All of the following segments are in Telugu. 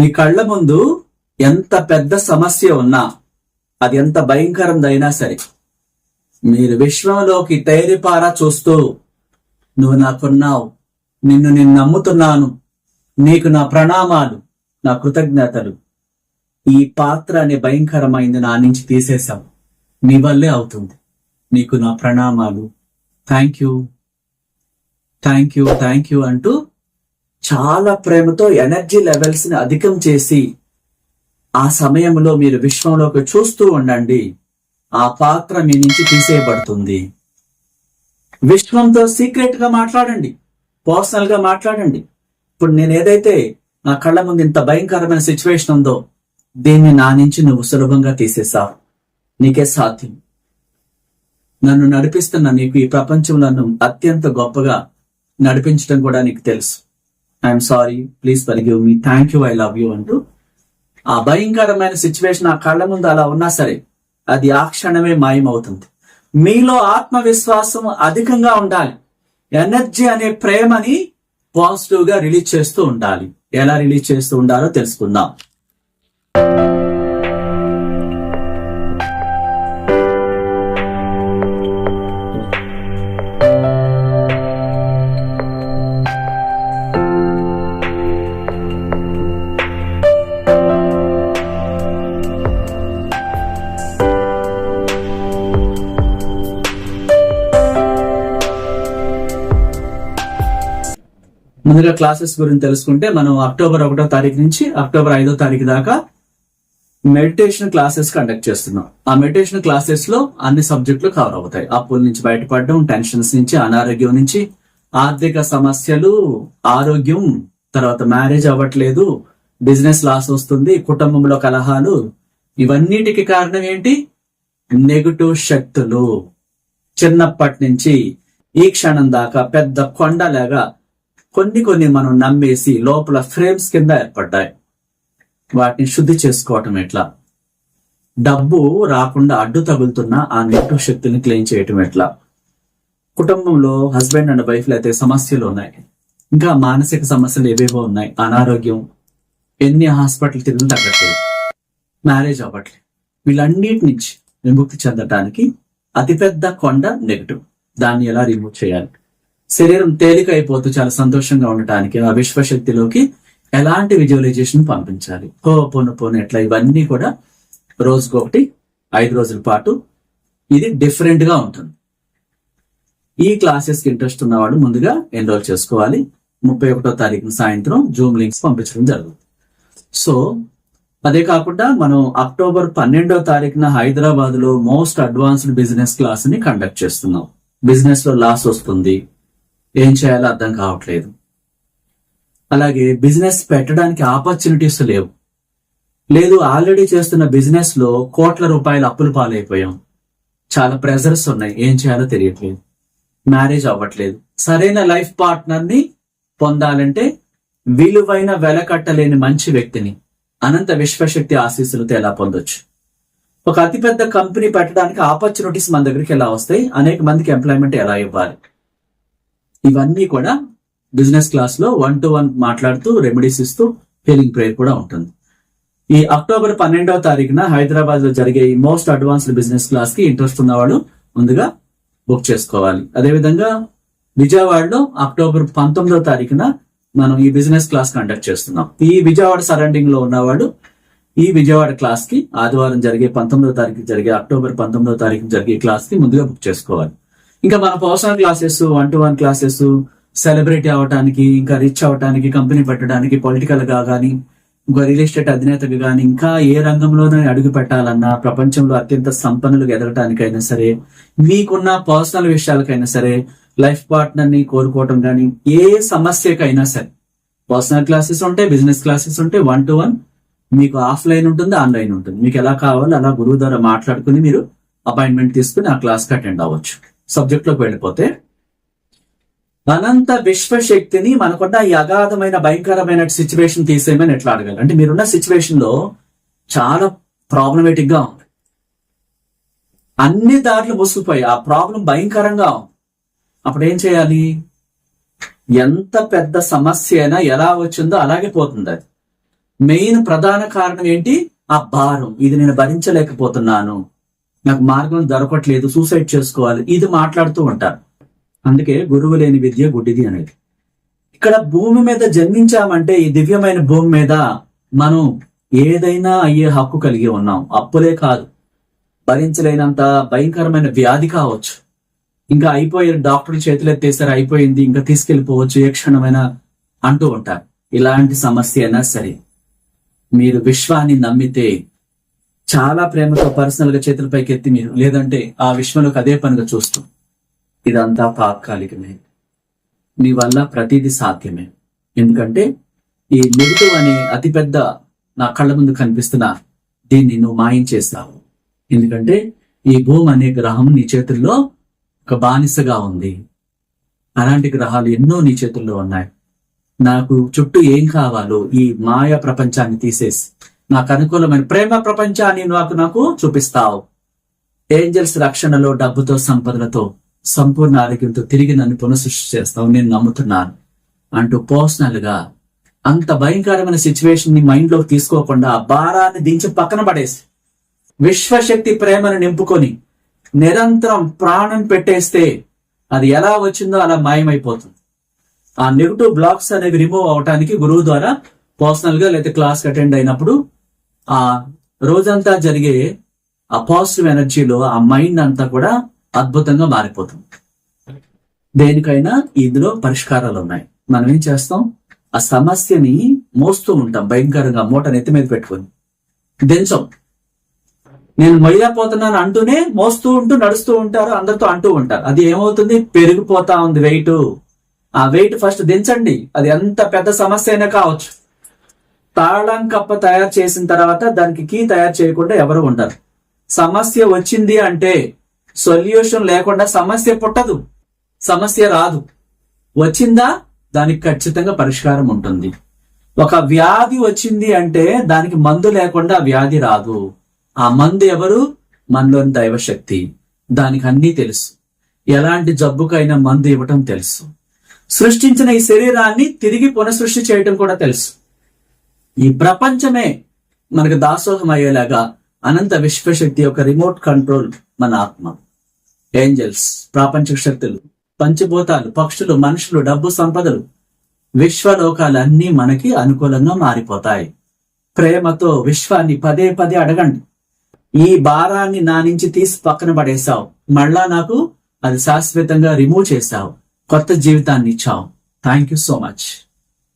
మీ కళ్ళ ముందు ఎంత పెద్ద సమస్య ఉన్నా అది ఎంత భయంకరందైనా సరే మీరు విశ్వంలోకి తేరిపారా చూస్తూ నువ్వు నాకున్నావు నిన్ను నేను నమ్ముతున్నాను నీకు నా ప్రణామాలు నా కృతజ్ఞతలు. ఈ పాత్ర అనే భయంకరమైంది నా నుంచి తీసేశావు. నీ వల్లే అవుతుంది. నీకు నా ప్రణామాలు. Thank you. Thank you thank you అంటూ చాలా ప్రేమతో ఎనర్జీ లెవెల్స్ని అధికం చేసి ఆ సమయంలో మీరు విశ్వంలోకి చూస్తూ ఉండండి. ఆ పాత్ర మీ నుంచి తీసేయబడుతుంది. విశ్వంతో సీక్రెట్గా మాట్లాడండి. పర్సనల్గా మాట్లాడండి. ఇప్పుడు నేను ఏదైతే నా కళ్ళ ముందు ఇంత భయంకరమైన సిచ్యువేషన్ ఉందో దీన్ని నా నుంచి నువ్వు సులభంగా తీసేసావు నీకే సాధ్యం. నన్ను నడిపిస్తున్న నీకు ఈ ప్రపంచంలో నన్ను అత్యంత గొప్పగా నడిపించడం కూడా నీకు తెలుసు. I'm sorry please forgive me thank you I love you అంటూ. ఆ భయంకరమైన సిచ్యువేషన్ ఆ కళ్ళ ముందు అలా ఉన్నా సరే అది ఆ క్షణమే మాయమవుతుంది. మీలో ఆత్మవిశ్వాసం అధికంగా ఉండాలి. ఎనర్జీ అనే ప్రేమని పాజిటివ్గా రిలీజ్ చేస్తూ ఉండాలి. ఎలా రిలీజ్ చేస్తూ ఉండాలో తెలుసుకుందాం. ముందుగా క్లాసెస్ గురించి తెలుసుకుంటే మనం అక్టోబర్ ఒకటో తారీఖు నుంచి అక్టోబర్ ఐదో తారీఖు దాకా మెడిటేషన్ క్లాసెస్ కండక్ట్ చేస్తున్నాం. ఆ మెడిటేషన్ క్లాసెస్లో అన్ని సబ్జెక్టులు కవర్ అవుతాయి. అప్పుల నుంచి బయటపడడం టెన్షన్స్ నుంచి అనారోగ్యం నుంచి ఆర్థిక సమస్యలు ఆరోగ్యం తర్వాత మ్యారేజ్ అవ్వట్లేదు బిజినెస్ లాస్ వస్తుంది కుటుంబంలో కలహాలు ఇవన్నిటికి కారణం ఏంటి? నెగటివ్ శక్తులు. చిన్నప్పటి నుంచి ఈ క్షణం దాకా పెద్ద కొండలాగా కొన్ని కొన్ని మనం నమ్మేసి లోపల ఫ్రేమ్స్ కింద ఏర్పడ్డాయి. వాటిని శుద్ధి చేసుకోవటం ఎట్లా? డబ్బు రాకుండా అడ్డు తగులుతున్న ఆ నెగిటివ్ శక్తిని క్లెయిమ్ చేయటం ఎట్లా? కుటుంబంలో హస్బెండ్ అండ్ వైఫ్లు అయితే సమస్యలు ఉన్నాయి. ఇంకా మానసిక సమస్యలు ఏవేవో ఉన్నాయి. అనారోగ్యం ఎన్ని హాస్పిటల్ తిరిగి తగ్గట్లేదు. మ్యారేజ్ అవ్వట్లేదు. వీళ్ళన్నిటి నుంచి విముక్తి చెందటానికి అతిపెద్ద కొండ నెగిటివ్. దాన్ని ఎలా రిమూవ్ చేయాలి? శరీరం తేలిక అయిపోతూ చాలా సంతోషంగా ఉండటానికి ఆ విశ్వశక్తిలోకి ఎలాంటి విజువలైజేషన్ పంపించాలి? హో పోను పోను ఎట్లా? ఇవన్నీ కూడా రోజుకొకటి ఐదు రోజుల పాటు ఇది డిఫరెంట్గా ఉంటుంది. ఈ క్లాసెస్కి ఇంట్రెస్ట్ ఉన్నవాడు ముందుగా ఎన్రోల్ చేసుకోవాలి. ముప్పై ఒకటో తారీఖు సాయంత్రం జూమ్ లింక్స్ పంపించడం జరుగుతుంది. సో అదే కాకుండా మనం అక్టోబర్ పన్నెండో తారీఖున హైదరాబాద్లో మోస్ట్ అడ్వాన్స్డ్ బిజినెస్ క్లాస్ని కండక్ట్ చేస్తున్నాం. బిజినెస్లో లాస్ వస్తుంది. ఏం చేయాలో అర్థం కావట్లేదు. అలాగే బిజినెస్ పెట్టడానికి ఆపర్చునిటీస్ లేవు. లేదు ఆల్రెడీ చేస్తున్న బిజినెస్లో కోట్ల రూపాయల అప్పులు పాలైపోయాం. చాలా ప్రెజర్స్ ఉన్నాయి. ఏం చేయాలో తెలియట్లేదు. మ్యారేజ్ అవ్వట్లేదు. సరైన లైఫ్ పార్ట్నర్ని పొందాలంటే విలువైన వెలకట్టలేని మంచి వ్యక్తిని అనంత విశ్వశక్తి ఆశీస్సులతో ఎలా పొందొచ్చు? ఒక అతిపెద్ద కంపెనీ పెట్టడానికి ఆపర్చునిటీస్ మన దగ్గరికి ఎలా వస్తాయి? అనేక మందికి ఎంప్లాయ్మెంట్ ఎలా ఇవ్వాలి? ఇవన్నీ కూడా బిజినెస్ క్లాస్లో వన్ టు వన్ మాట్లాడుతూ రెమెడీస్ ఇస్తూ హీలింగ్ ప్రేయర్ కూడా ఉంటుంది. ఈ అక్టోబర్ పన్నెండవ తారీఖున హైదరాబాద్లో జరిగే ఈ మోస్ట్ అడ్వాన్స్డ్ బిజినెస్ క్లాస్కి ఇంట్రెస్ట్ ఉన్నవాడు ముందుగా బుక్ చేసుకోవాలి. అదేవిధంగా విజయవాడలో అక్టోబర్ పంతొమ్మిదవ తారీఖున మనం ఈ బిజినెస్ క్లాస్ కండక్ట్ చేస్తున్నాం. ఈ విజయవాడ సరౌండింగ్లో ఉన్నవాడు ఈ విజయవాడ క్లాస్కి ఆదివారం జరిగే పంతొమ్మిదవ తారీఖు జరిగే అక్టోబర్ పంతొమ్మిదవ తారీఖు జరిగే క్లాస్కి ముందుగా బుక్ చేసుకోవాలి. ఇంకా మన personal classes one to one classes celebrity అవటానికి ఇంకా రిచ్ అవ్వటానికి కంపెనీ పెట్టడానికి పొలిటికల్గా కానీ ఇంకా రియల్ ఎస్టేట్ అధినేతగా కానీ ఇంకా ఏ రంగంలోనే అడుగు పెట్టాలన్నా ప్రపంచంలో అత్యంత సంపన్నులుగా ఎదగటానికైనా సరే మీకున్న పర్సనల్ విషయాలకైనా సరే లైఫ్ పార్ట్నర్ని కోరుకోవటం కానీ ఏ సమస్యకైనా సరే పర్సనల్ క్లాసెస్ ఉంటాయి బిజినెస్ క్లాసెస్ ఉంటాయి వన్ టు వన్ మీకు ఆఫ్లైన్ ఉంటుంది ఆన్లైన్ ఉంటుంది. మీకు ఎలా కావాలో అలా గురువు ద్వారా మాట్లాడుకుని మీరు అపాయింట్మెంట్ తీసుకుని ఆ క్లాస్కి అటెండ్ అవ్వచ్చు. సబ్జెక్ట్లోకి వెళ్ళిపోతే అనంత విశ్వశక్తిని మనకున్న ఈ అగాధమైన భయంకరమైన సిచ్యువేషన్ తీసేయమని ఎట్లా అడగాలి? అంటే మీరున్న సిచ్యువేషన్లో చాలా ప్రాబ్లమేటిక్గా ఉంది. అన్ని దారులు మూసుకుపోయి ఆ ప్రాబ్లం భయంకరంగా ఉంది. అప్పుడు ఏం చేయాలి? ఎంత పెద్ద సమస్య అయినా ఎలా వచ్చిందో అలాగే పోతుంది అది. మెయిన్ ప్రధాన కారణం ఏంటి? ఆ భారం. ఇది నేను భరించలేకపోతున్నాను. నాకు మార్గం దొరకట్లేదు సూసైడ్ చేసుకోవాలి ఇది మాట్లాడుతూ ఉంటారు. అందుకే గురువు లేని విద్య గుడ్డిది అనేది. ఇక్కడ భూమి మీద జన్మించామంటే ఈ దివ్యమైన భూమి మీద మనం ఏదైనా అయ్యే హక్కు కలిగి ఉన్నాం. అప్పులే కాదు భరించలేనంత భయంకరమైన వ్యాధి కావచ్చు. ఇంకా అయిపోయే డాక్టర్ చేతులు ఎత్తేసారు అయిపోయింది ఇంకా తీసుకెళ్ళిపోవచ్చు ఏ క్షణమైన అంటూ ఉంటారు. ఇలాంటి సమస్య అయినా సరే మీరు విశ్వాన్ని నమ్మితే చాలా ప్రేమతో పర్సనల్గా చేతులపైకి ఎత్తి మీరు. లేదంటే ఆ విశ్వంలోకి అదే పనిగా చూస్తూ. ఇదంతా తాత్కాలికమే. నీ వల్ల ప్రతిదీ సాధ్యమే. ఎందుకంటే ఈ నెగిటివ్ అనే అతిపెద్ద నా కళ్ళ ముందు కనిపిస్తున్న దీన్ని నువ్వు మాయం చేస్తావు. ఎందుకంటే ఈ భూమి అనే గ్రహం నీ చేతుల్లో ఒక బానిసగా ఉంది. అలాంటి గ్రహాలు ఎన్నో నీ చేతుల్లో ఉన్నాయి. నాకు చుట్టూ ఏం కావాలో ఈ మాయా ప్రపంచాన్ని తీసేసి నాకు అనుకూలమైన ప్రేమ ప్రపంచాన్ని నాకు నాకు చూపిస్తావు. ఏంజల్స్ రక్షణలో డబ్బుతో సంపదలతో సంపూర్ణ ఆరోగ్యంతో తిరిగి నన్ను పునఃసృష్టి చేస్తావు. నేను నమ్ముతున్నాను. అంటూ పర్సనల్గా అంత భయంకరమైన సిచ్యువేషన్ని మైండ్లోకి తీసుకోకుండా ఆ భారాన్ని దించి పక్కన పడేసి విశ్వశక్తి ప్రేమను నింపుకొని నిరంతరం ప్రాణం పెట్టేస్తే అది ఎలా వచ్చిందో అలా మాయమైపోతుంది. ఆ నెగిటివ్ బ్లాక్స్ అనేవి రిమూవ్ అవటానికి గురువు ద్వారా పర్సనల్గా లేకపోతే క్లాస్ అటెండ్ అయినప్పుడు ఆ రోజంతా జరిగే ఆ పాజిటివ్ ఎనర్జీలో ఆ మైండ్ అంతా కూడా అద్భుతంగా మారిపోతుంది. దేనికైనా ఇందులో పరిష్కారాలు ఉన్నాయి. మనం ఏం చేస్తాం? ఆ సమస్యని మోస్తూ ఉంటాం భయంకరంగా మూట నెత్తి మీద పెట్టుకొని. దించం. నేను మొయ్యపోతున్నాను అంటూనే మోస్తూ ఉంటూ నడుస్తూ ఉంటారు అందరితో అంటూ ఉంటారు. అది ఏమవుతుంది? పెరిగిపోతా ఉంది వెయిట్ ఆ వెయిట్ ఫస్ట్ దించండి. అది ఎంత పెద్ద సమస్య అయినా కావచ్చు. తాళం కప్ప తయారు చేసిన తర్వాత దానికి కీ తయారు చేయకుండా ఎవరు ఉండరు. సమస్య వచ్చింది అంటే సొల్యూషన్ లేకుండా సమస్య పుట్టదు. సమస్య రాదు. వచ్చిందా? దానికి ఖచ్చితంగా పరిష్కారం ఉంటుంది. ఒక వ్యాధి వచ్చింది అంటే దానికి మందు లేకుండా వ్యాధి రాదు. ఆ మందు ఎవరు? మనలోని దైవశక్తి. దానికి అన్నీ తెలుసు. ఎలాంటి జబ్బుకైనా మందు ఇవ్వటం తెలుసు. సృష్టించిన ఈ శరీరాన్ని తిరిగి పునఃసృష్టి చేయటం కూడా తెలుసు. ఈ ప్రపంచమే మనకు దాసోహం అయ్యేలాగా అనంత విశ్వశక్తి యొక్క రిమోట్ కంట్రోల్ మన ఆత్మ. ఏంజల్స్ ప్రాపంచిక శక్తులు పంచభూతాలు పక్షులు మనుషులు డబ్బు సంపదలు విశ్వలోకాలన్నీ మనకి అనుకూలంగా మారిపోతాయి. ప్రేమతో విశ్వాన్ని పదే పదే అడగండి. ఈ భారాన్ని నా నుంచి తీసి పక్కన పడేశావు. మళ్ళా నాకు అది శాశ్వతంగా రిమూవ్ చేశావు. కొత్త జీవితాన్ని ఇచ్చావు. Thank you so much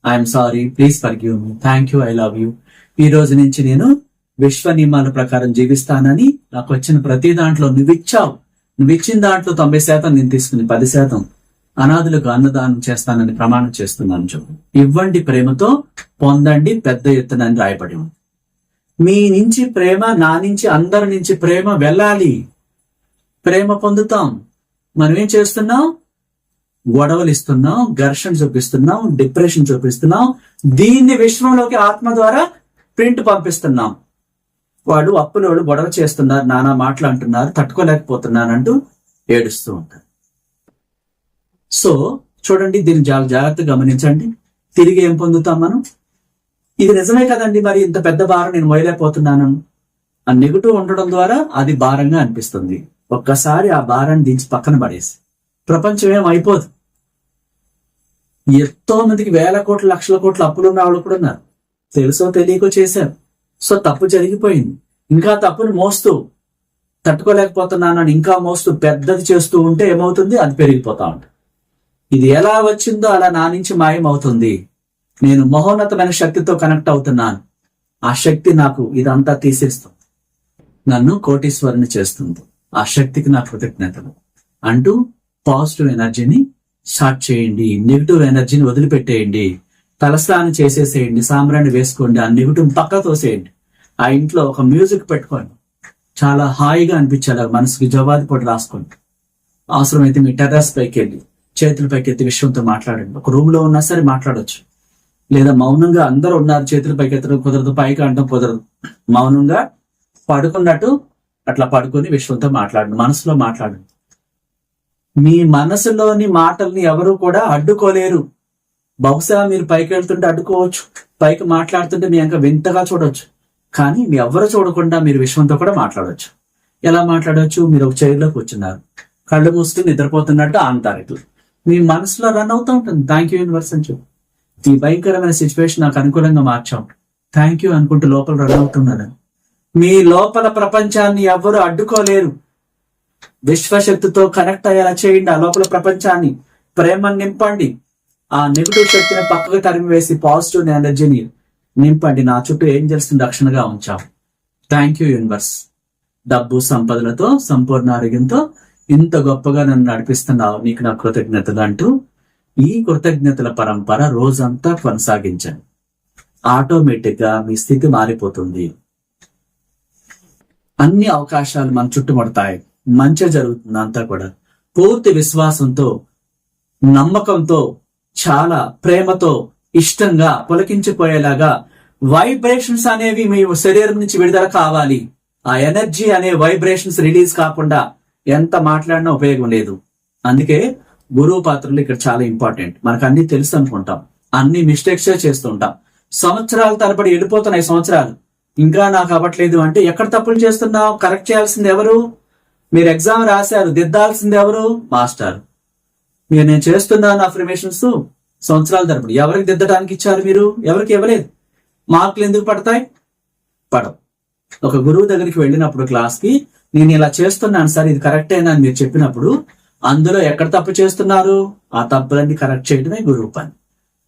I'm sorry please forgive me thank you I love you ఈ రోజు నుంచి నేను విశ్వ నియమాల ప్రకారం జీవిస్తానని నాకు వచ్చిన ప్రతి దాంట్లో నువ్వు ఇచ్చావు. నువ్వు ఇచ్చిన దాంట్లో తొంభై శాతం నేను తీసుకుని పది శాతం అనాథులకు అన్నదానం చేస్తానని ప్రమాణం చేస్తున్నాను చెప్పు ఇవ్వండి ప్రేమతో పొందండి పెద్ద ఎత్తున అని రాయబడి ఉంది. మీ నుంచి ప్రేమ నా నుంచి అందరి నుంచి ప్రేమ వెళ్ళాలి. ప్రేమ పొందుతాం. మనం ఏం చేస్తున్నాం? గొడవలు ఇస్తున్నాం ఘర్షణ చూపిస్తున్నాం డిప్రెషన్ చూపిస్తున్నాం. దీన్ని విశ్వంలోకి ఆత్మ ద్వారా ప్రింట్ పంపిస్తున్నాం. వాడు అప్పులోడు గొడవ చేస్తున్నారు నానా మాటలు అంటున్నారు తట్టుకోలేకపోతున్నానంటూ ఏడుస్తూ ఉంటారు. సో చూడండి దీన్ని చాలా జాగ్రత్తగా గమనించండి. తిరిగి ఏం పొందుతాం మనం? ఇది నిజమే కదండి మరి ఇంత పెద్ద భారం నేను మోయలేకపోతున్నాను? ఆ నెగిటివ్ ఉండడం ద్వారా అది భారంగా అనిపిస్తుంది. ఒక్కసారి ఆ భారాన్ని దించి పక్కన పడేసి. ప్రపంచం ఏం అయిపోదు. ఎంతో మందికి వేల కోట్ల లక్షల కోట్ల అప్పులు ఉన్న వాళ్ళు కూడా ఉన్నారు. తెలుసో తెలియకో చేశారు. సో తప్పు జరిగిపోయింది. ఇంకా తప్పుని మోస్తూ తట్టుకోలేకపోతున్నాను అని ఇంకా మోస్తూ పెద్దది చేస్తూ ఉంటే ఏమవుతుంది? అది పెరిగిపోతా ఉంటుంది. ఇది ఎలా వచ్చిందో అలా నా నుంచి మాయం అవుతుంది నేను మహోన్నతమైన శక్తితో కనెక్ట్ అవుతున్నాను. ఆ శక్తి నాకు ఇదంతా తీసేస్తుంది. నన్ను కోటీశ్వరుని చేస్తుంది. ఆ శక్తికి నా కృతజ్ఞతలు. అంటూ పాజిటివ్ ఎనర్జీని స్టార్ట్ చేయండి నెగిటివ్ ఎనర్జీని వదిలిపెట్టేయండి తలస్నానం చేసేసేయండి సాంబ్రాన్ని వేసుకోండి ఆ నెగిటివ్ పక్క తోసేయండి. ఆ ఇంట్లో ఒక మ్యూజిక్ పెట్టుకోండి. చాలా హాయిగా అనిపించాలి మనసుకి జవాది పొడి రాసుకోండి. అవసరమైతే మీ టెర్రస్ పైకి వెళ్ళి చేతుల పైకి ఎత్తి విషయంతో మాట్లాడండి. ఒక రూమ్లో ఉన్నా సరే మాట్లాడొచ్చు. లేదా మౌనంగా అందరూ ఉన్నారు చేతుల పైకి ఎత్తడం కుదరదు పైకి అనడం కుదరదు. మౌనంగా పడుకున్నట్టు అట్లా పడుకొని విశ్వంతో మాట్లాడండి మనసులో మాట్లాడండి. మీ మనసులోని మాటల్ని ఎవరు కూడా అడ్డుకోలేరు. బహుశా మీరు పైకి వెళ్తుంటే అడ్డుకోవచ్చు పైకి మాట్లాడుతుంటే మీ ఇంకా వింతగా చూడవచ్చు కానీ మీ ఎవ్వరు చూడకుండా మీరు విశ్వంతో కూడా మాట్లాడవచ్చు ఎలా మాట్లాడవచ్చు మీరు ఒక చైర్లో కూర్చున్నారు. కళ్ళు మూసుకుని నిద్రపోతున్నట్టు అంటారు ఇట్లా మీ మనసులో రన్ అవుతూ ఉంటుంది. థ్యాంక్ యూ యూనివర్స్ అని చెప్పు. ఈ భయంకరమైన సిచ్యువేషన్ నాకు అనుకూలంగా మార్చాం థ్యాంక్ యూ అనుకుంటూ లోపల రన్ అవుతున్నాను. మీ లోపల ప్రపంచాన్ని ఎవ్వరు అడ్డుకోలేరు. విశ్వశక్తితో కనెక్ట్ అయ్యేలా చేయండి. ఆ లోపల ప్రపంచాన్ని ప్రేమ నింపండి. ఆ నెగిటివ్ శక్తిని పక్కకు తరిమి వేసి పాజిటివ్ ఎనర్జీని నింపండి. నా చుట్టూ ఏంజల్స్ని రక్షణగా ఉంచాం. థ్యాంక్ యూ యూనివర్స్ డబ్బు సంపదలతో సంపూర్ణ ఆరోగ్యంతో ఇంత గొప్పగా నన్ను నడిపిస్తున్నావు. నీకు నా కృతజ్ఞతలు అంటూ ఈ కృతజ్ఞతల పరంపర రోజంతా కొనసాగించండి. ఆటోమేటిక్గా మీ స్థితి మారిపోతుంది. అన్ని అవకాశాలు మన చుట్టుముడతాయి. మంచి జరుగుతుంది అంతా కూడా. పూర్తి విశ్వాసంతో నమ్మకంతో చాలా ప్రేమతో ఇష్టంగా పులకించిపోయేలాగా వైబ్రేషన్స్ అనేవి మీ శరీరం నుంచి విడుదల కావాలి. ఆ ఎనర్జీ అనే వైబ్రేషన్స్ రిలీజ్ కాకుండా ఎంత మాట్లాడినా ఉపయోగం లేదు. అందుకే గురువు పాత్రలు ఇక్కడ చాలా ఇంపార్టెంట్. మనకు అన్ని తెలుసు అనుకుంటాం. అన్ని మిస్టేక్స్ చేస్తుంటాం సంవత్సరాల తరబడి వెళ్ళిపోతున్నాయి సంవత్సరాలు. ఇంకా నాకు అవ్వట్లేదు అంటే ఎక్కడ తప్పులు చేస్తున్నావు? కరెక్ట్ చేయాల్సింది ఎవరు? మీరు ఎగ్జామ్ రాశారు దిద్దాల్సింది ఎవరు? మాస్టర్. మీరు నేను చేస్తున్నాను అఫర్మేషన్స్ సంవత్సరాల తరపుడు ఎవరికి దిద్దడానికి ఇచ్చారు మీరు? ఎవరికి ఇవ్వలేదు. మార్కులు ఎందుకు పడతాయి? పడవు. ఒక గురువు దగ్గరికి వెళ్ళినప్పుడు క్లాస్కి నేను ఇలా చేస్తున్నాను సార్ ఇది కరెక్టేనా అని మీరు చెప్పినప్పుడు అందులో ఎక్కడ తప్పు చేస్తున్నారు? ఆ తప్పులన్నీ కరెక్ట్ చేయడమే గురువు పని.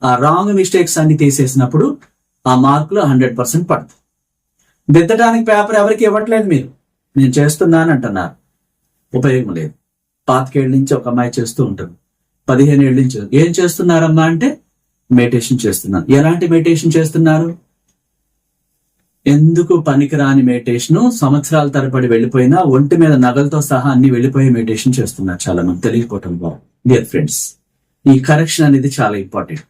ఆ రాంగ్ మిస్టేక్స్ అన్ని తీసేసినప్పుడు ఆ మార్కులు హండ్రెడ్ పర్సెంట్ పడతాయి. దిద్దడానికి పేపర్ ఎవరికి ఇవ్వట్లేదు మీరు? నేను చేస్తున్నాను అంటున్నారు. ఉపయోగం లేదు. పాతికేళ్ళ నుంచి ఒక అమ్మాయి చేస్తూ ఉంటుంది. పదిహేను ఏళ్ళ నుంచి. ఏం చేస్తున్నారమ్మా అంటే మెడిటేషన్ చేస్తున్నారు. ఎలాంటి మెడిటేషన్ చేస్తున్నారు? ఎందుకు పనికిరాని మెడిటేషన్? సంవత్సరాల తరబడి వెళ్ళిపోయినా ఒంటి మీద నగలతో సహా అన్ని వెళ్ళిపోయే మెడిటేషన్ చేస్తున్నారు చాలా మంది తెలియకపోవటం బాగు డియర్ ఫ్రెండ్స్ ఈ కరెక్షన్ అనేది చాలా ఇంపార్టెంట్.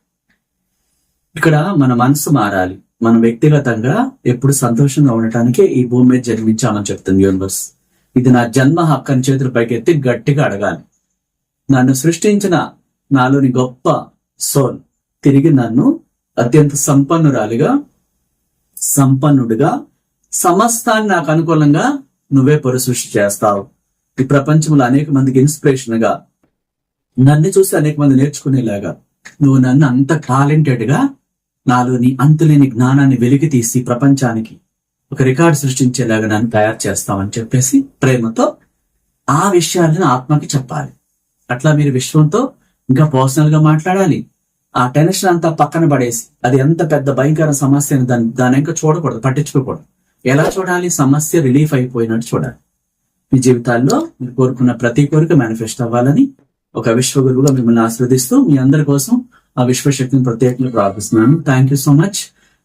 ఇక్కడ మన మనసు మారాలి. మనం వ్యక్తిగతంగా ఎప్పుడు సంతోషంగా ఉండటానికి ఈ భూమి మీద జన్మించామని చెప్తుంది యూనివర్స్. ఇది నా జన్మ హక్కని చేతులు పైకి ఎత్తి గట్టిగా అడగాలి. నన్ను సృష్టించిన నాలోని గొప్ప సోల్ తిరిగి నన్ను అత్యంత సంపన్నురాలిగా సంపన్నుడిగా సమస్తాన్ని నాకు అనుకూలంగా నువ్వే పరిసృష్టి చేస్తావు. ఈ ప్రపంచంలో అనేక మందికి ఇన్స్పిరేషన్గా నన్ను చూసి అనేక మంది నేర్చుకునేలాగా నువ్వు నన్ను అంత టాలెంటెడ్గా నాలోని అంతులేని జ్ఞానాన్ని వెలికి తీసి ప్రపంచానికి ఒక రికార్డు సృష్టించేలాగా నన్ను తయారు చేస్తామని చెప్పేసి ప్రేమతో ఆ విషయాలను ఆత్మకి చెప్పాలి. అట్లా మీరు విశ్వంతో ఇంకా పర్సనల్గా మాట్లాడాలి. ఆ టెన్షన్ అంతా పక్కన పడేసి అది ఎంత పెద్ద భయంకర సమస్య అని దాని ఇంకా చూడకూడదు పట్టించుకోకూడదు. ఎలా చూడాలి? సమస్య రిలీఫ్ అయిపోయినట్టు చూడాలి. మీ జీవితాల్లో మీరు కోరుకున్న ప్రతి కోరిక మేనిఫెస్ట్ అవ్వాలని ఒక విశ్వగురువుగా మిమ్మల్ని ఆస్వాదిస్తూ మీ అందరి కోసం ఆ విశ్వశక్తిని ప్రత్యేకంగా ప్రార్థిస్తున్నాను. Thank you so much